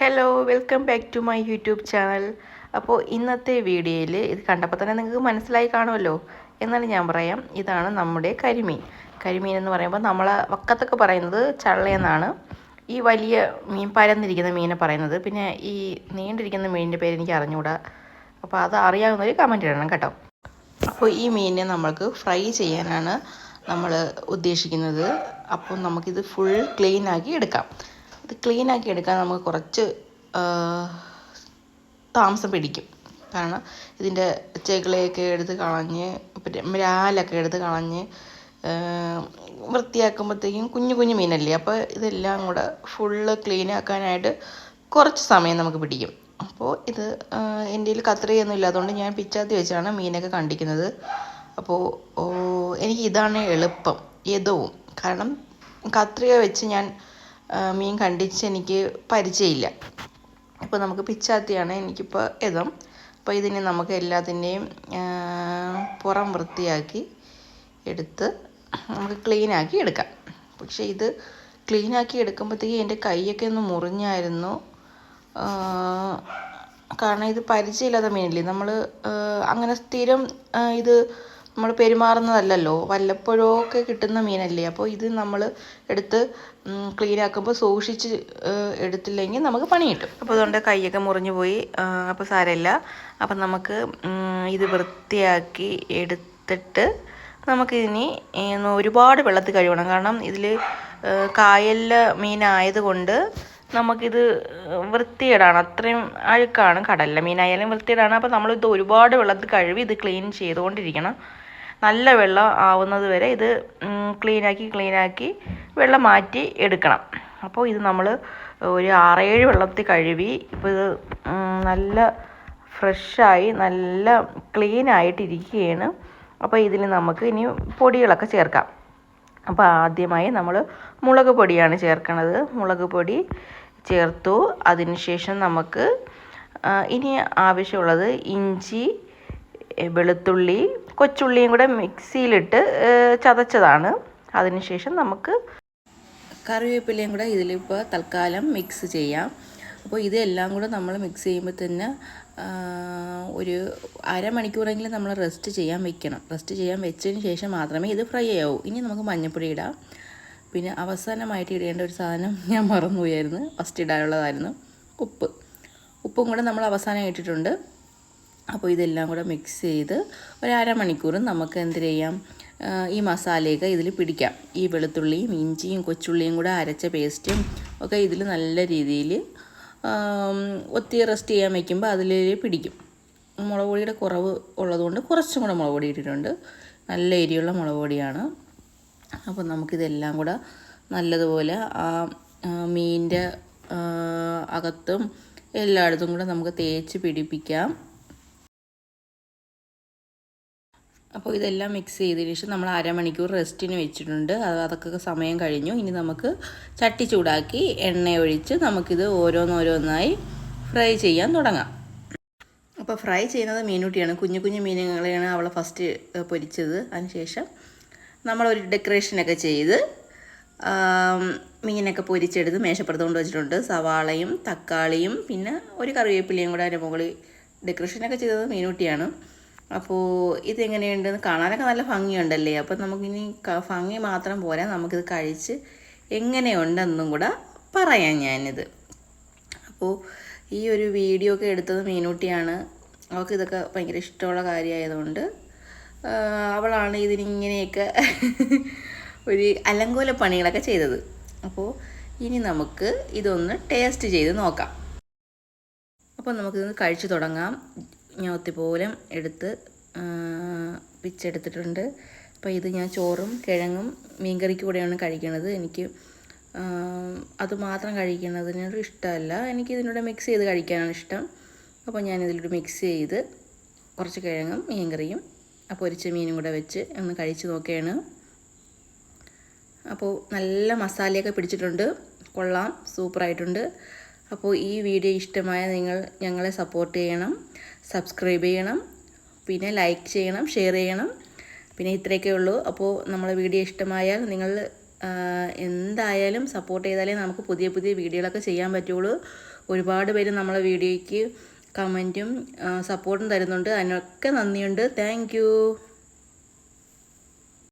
Hello welcome back to my YouTube channel അപ്പോൾ ഇന്നത്തെ വീഡിയോയിൽ ഇത് കണ്ടപ്പോൾ തന്നെ നിങ്ങൾക്ക് മനസ്സിലായി കാണുമല്ലോ. എന്നാണ് ഞാൻ പറയാം. ഇതാണ് നമ്മുടെ കരിമീൻ. കരിമീൻ എന്ന് പറയുമ്പോൾ നമ്മൾ വക്കത്തൊക്കെ പറയുന്നത് ചള്ളയെന്നാണ് ഈ വലിയ മീൻ പരന്നിരിക്കുന്ന മീനെ പറയുന്നത്. പിന്നെ ഈ നീണ്ടിരിക്കുന്ന മീനിന്റെ പേര് എനിക്ക് അറിഞ്ഞുകൂടാ അപ്പോൾ അത് അറിയാവുന്നവർ കമന്റ് ഇടണം കേട്ടോ. അപ്പോൾ ഈ മീനിനെ നമ്മൾക്ക് ഫ്രൈ ചെയ്യാനാണ് നമ്മൾ ഉദ്ദേശിക്കുന്നത്. അപ്പോൾ നമുക്കിത് ഫുൾ ക്ലീൻ ആക്കി എടുക്കാം. ഇത് ക്ലീൻ ആക്കി എടുക്കാൻ നമുക്ക് കുറച്ച് താമസം പിടിക്കും. കാരണം ഇതിന്റെ ചെകിളയൊക്കെ എടുത്ത് കളഞ്ഞ് രാലൊക്കെ എടുത്ത് കളഞ്ഞ് വൃത്തിയാക്കുമ്പോഴത്തേക്കും കുഞ്ഞു കുഞ്ഞു മീനല്ലേ? അപ്പോൾ ഇതെല്ലാം കൂടെ ഫുള്ള് ക്ലീൻ ആക്കാനായിട്ട് കുറച്ച് സമയം നമുക്ക് പിടിക്കും. അപ്പോൾ ഇത് എന്റെ കയ്യിൽ കത്രികയൊന്നും ഇല്ലാത്തതുകൊണ്ട് ഞാൻ പിച്ചാത്തി വെച്ചാണ് മീനൊക്കെ കണ്ടിക്കുന്നത്. അപ്പോൾ എനിക്ക് ഇതാണ് എളുപ്പം യഥവും കാരണം കത്രിക വെച്ച് ഞാൻ മീൻ കണ്ടിച്ച് എനിക്ക് പരിചയമില്ല. അപ്പോൾ നമുക്ക് പിച്ചാത്തിയാണ് എനിക്കിപ്പോൾ ഇതം. അപ്പോൾ ഇതിനെ നമുക്ക് എല്ലാത്തിന്റെയും പുറം വൃത്തിയാക്കി എടുത്ത് നമുക്ക് ക്ലീനാക്കി എടുക്കാം. പക്ഷേ ഇത് ക്ലീനാക്കി എടുക്കുമ്പോഴത്തേക്ക് എന്റെ കൈയൊക്കെ ഒന്ന് മുറിഞ്ഞായിരുന്നു. കാരണം ഇത് പരിചയമില്ലാത്ത മീനല്ലേ? നമ്മൾ അങ്ങനെ സ്ഥിരം ഇത് നമ്മൾ പെരുമാറുന്നതല്ലല്ലോ. വല്ലപ്പോഴൊക്കെ കിട്ടുന്ന മീനല്ലേ. അപ്പോൾ ഇത് നമ്മൾ എടുത്ത് ക്ലീൻ ആക്കുമ്പോൾ സൂക്ഷിച്ച് എടുത്തില്ലെങ്കിൽ നമുക്ക് പണി കിട്ടും. അപ്പോൾ അതുകൊണ്ട് കൈയൊക്കെ മുറിഞ്ഞു പോയി. അപ്പോൾ സാരമില്ല. അപ്പം നമുക്ക് ഇത് വൃത്തിയാക്കി എടുത്തിട്ട് നമുക്കിനി ഒരുപാട് വെള്ളത്തിൽ കഴുകണം. കാരണം ഇതിൽ കായലിലെ മീനായതുകൊണ്ട് നമുക്കിത് വൃത്തികേടാണ്. അത്രയും അഴുക്കാണ് കടലിലെ മീനായാലും വൃത്തികേടാണ്. അപ്പോൾ നമ്മളിത് ഒരുപാട് വെള്ളത്തിൽ കഴുകി ഇത് ക്ലീൻ ചെയ്തുകൊണ്ടിരിക്കണം. നല്ല വെള്ളം ആവുന്നത് വരെ ഇത് ക്ലീനാക്കി ക്ലീനാക്കി വെള്ളം മാറ്റി എടുക്കണം. അപ്പോൾ ഇത് നമ്മൾ ഒരു ആറേഴ് വെള്ളത്തിൽ കഴുകി ഇപ്പോൾ ഇത് നല്ല ഫ്രഷായി നല്ല ക്ലീൻ ആയിട്ടിരിക്കുകയാണ് അപ്പോൾ ഇതിൽ നമുക്ക് ഇനി പൊടികളൊക്കെ ചേർക്കാം. അപ്പോൾ ആദ്യമായി നമ്മൾ മുളക് പൊടിയാണ് ചേർക്കണത്. മുളക് പൊടി ചേർത്തു. അതിനുശേഷം നമുക്ക് ഇനി ആവശ്യമുള്ളത് ഇഞ്ചി വെളുത്തുള്ളി കൊച്ചുള്ളിയും കൂടെ മിക്സിയിലിട്ട് ചതച്ചതാണ്. അതിനുശേഷം നമുക്ക് കറിവേപ്പിലയും കൂടെ ഇതിലിപ്പോൾ തൽക്കാലം മിക്സ് ചെയ്യാം. അപ്പോൾ ഇതെല്ലാം കൂടെ നമ്മൾ മിക്സ് ചെയ്യുമ്പോൾ തന്നെ ഒരു അരമണിക്കൂറെങ്കിലും നമ്മൾ റെസ്റ്റ് ചെയ്യാൻ വെക്കണം. റെസ്റ്റ് ചെയ്യാൻ വെച്ചതിന് ശേഷം മാത്രമേ ഇത് ഫ്രൈ ആവൂ. ഇനി നമുക്ക് മഞ്ഞൾപ്പൊടി ഇടാം. പിന്നെ അവസാനമായിട്ട് ഇടേണ്ട ഒരു സാധനം ഞാൻ മറന്നുപോയായിരുന്നു. ഫസ്റ്റ് ഇടാനുള്ളതായിരുന്നു ഉപ്പ്. ഉപ്പും കൂടെ നമ്മൾ അവസാനം ഇട്ടിട്ടുണ്ട്. അപ്പോൾ ഇതെല്ലാം കൂടെ മിക്സ് ചെയ്ത് ഒരു അരമണിക്കൂർ നമുക്ക് എന്ത് ചെയ്യാം? ഈ മസാലയൊക്കെ ഇതിൽ പിടിക്കാം. ഈ വെളുത്തുള്ളിയും ഇഞ്ചിയും കൊച്ചുള്ളിയും കൂടെ അരച്ച പേസ്റ്റും ഒക്കെ ഇതിൽ നല്ല രീതിയിൽ ഒത്തിരി റെസ്റ്റ് ചെയ്യാൻ വയ്ക്കുമ്പോൾ അതിൽ പിടിക്കും. മുളക് പൊടിയുടെ കുറവ് ഉള്ളതുകൊണ്ട് കുറച്ചും കൂടെ മുളക് പൊടി ഇട്ടിട്ടുണ്ട്. നല്ല എരിയുള്ള മുളക് പൊടിയാണ്. അപ്പോൾ നമുക്കിതെല്ലാം കൂടെ നല്ലതുപോലെ ആ മീനിന്റെ അകത്തും എല്ലായിടത്തും കൂടെ നമുക്ക് തേച്ച് പിടിപ്പിക്കാം. അപ്പോൾ ഇതെല്ലാം മിക്സ് ചെയ്തതിന് ശേഷം നമ്മൾ അരമണിക്കൂർ റെസ്റ്റിന് വെച്ചിട്ടുണ്ട്. അത് അതൊക്കെ സമയം കഴിഞ്ഞു. ഇനി നമുക്ക് ചട്ടി ചൂടാക്കി എണ്ണ ഒഴിച്ച് നമുക്കിത് ഓരോന്നോരോന്നായി ഫ്രൈ ചെയ്യാൻ തുടങ്ങാം. അപ്പോൾ ഫ്രൈ ചെയ്യുന്നത് മീനൂട്ടിയാണ് കുഞ്ഞു കുഞ്ഞു മീനുകളെയാണ് അവളെ ഫസ്റ്റ് പൊരിച്ചത്. അതിനുശേഷം നമ്മളൊരു ഡെക്കറേഷനൊക്കെ ചെയ്ത് മീനൊക്കെ പൊരിച്ചെടുത്ത് മേശപ്പുറത്ത് കൊണ്ട് വെച്ചിട്ടുണ്ട്. സവാളയും തക്കാളിയും പിന്നെ ഒരു കറിവേപ്പിലയും കൂടെ അതിന്റെ മുകളിൽ ഡെക്കറേഷനൊക്കെ ചെയ്തത് മീനൂട്ടിയാണ് അപ്പോൾ ഇതെങ്ങനെയുണ്ടെന്ന് കാണാനൊക്കെ നല്ല ഭംഗിയുണ്ടല്ലേ? അപ്പം നമുക്കിനി ഭംഗി മാത്രം പോരാ. നമുക്കിത് കഴിച്ച് എങ്ങനെയുണ്ടെന്നും കൂടെ പറയാം ഞാനിത്. അപ്പോൾ ഈ ഒരു വീഡിയോ ഒക്കെ എടുത്തത് മീനൂട്ടിയാണ്. അവൾക്ക് ഇതൊക്കെ ഭയങ്കര ഇഷ്ടമുള്ള കാര്യമായതുകൊണ്ട് അവളാണ് ഇതിനിങ്ങനെയൊക്കെ ഒരു അലങ്കോല പണികളൊക്കെ ചെയ്തത്. അപ്പോൾ ഇനി നമുക്ക് ഇതൊന്ന് ടേസ്റ്റ് ചെയ്ത് നോക്കാം. അപ്പോൾ നമുക്കിതൊന്ന് കഴിച്ചു തുടങ്ങാം. ഞോത്തി പോലും എടുത്ത് പിച്ചെടുത്തിട്ടുണ്ട്. അപ്പോൾ ഇത് ഞാൻ ചോറും കിഴങ്ങും മീൻകറിക്ക് കൂടെയാണ് കഴിക്കണത്. എനിക്ക് അത് മാത്രം കഴിക്കുന്നതിനോട് ഇഷ്ടമല്ല. എനിക്ക് ഇതിനോട് മിക്സ് ചെയ്ത് കഴിക്കാനാണ് ഇഷ്ടം. അപ്പോൾ ഞാൻ ഇതിലൊരു മിക്സ് ചെയ്ത് കുറച്ച് കിഴങ്ങും മീൻകറിയും പൊരിച്ച മീനും കൂടെ വെച്ച് ഒന്ന് കഴിച്ച് നോക്കുകയാണ് അപ്പോൾ നല്ല മസാലയൊക്കെ പിടിച്ചിട്ടുണ്ട്. കൊള്ളാം. സൂപ്പറായിട്ടുണ്ട്. അപ്പോൾ ഈ വീഡിയോ ഇഷ്ടമായ നിങ്ങൾ ഞങ്ങളെ സപ്പോർട്ട് ചെയ്യണം. സബ്സ്ക്രൈബ് ചെയ്യണം പിന്നെ ലൈക്ക് ചെയ്യണം ഷെയർ ചെയ്യണം. പിന്നെ ഇത്രയൊക്കെ ഉള്ളൂ. അപ്പോൾ നമ്മളെ വീഡിയോ ഇഷ്ടമായാൽ നിങ്ങൾ എന്തായാലും സപ്പോർട്ട് ചെയ്താലേ നമുക്ക് പുതിയ പുതിയ വീഡിയോകളൊക്കെ ചെയ്യാൻ പറ്റുള്ളൂ. ഒരുപാട് പേര് നമ്മളെ വീഡിയോയ്ക്ക് കമന്റും സപ്പോർട്ടും തരുന്നുണ്ട്. അതിനൊക്കെ നന്ദിയുണ്ട്. താങ്ക്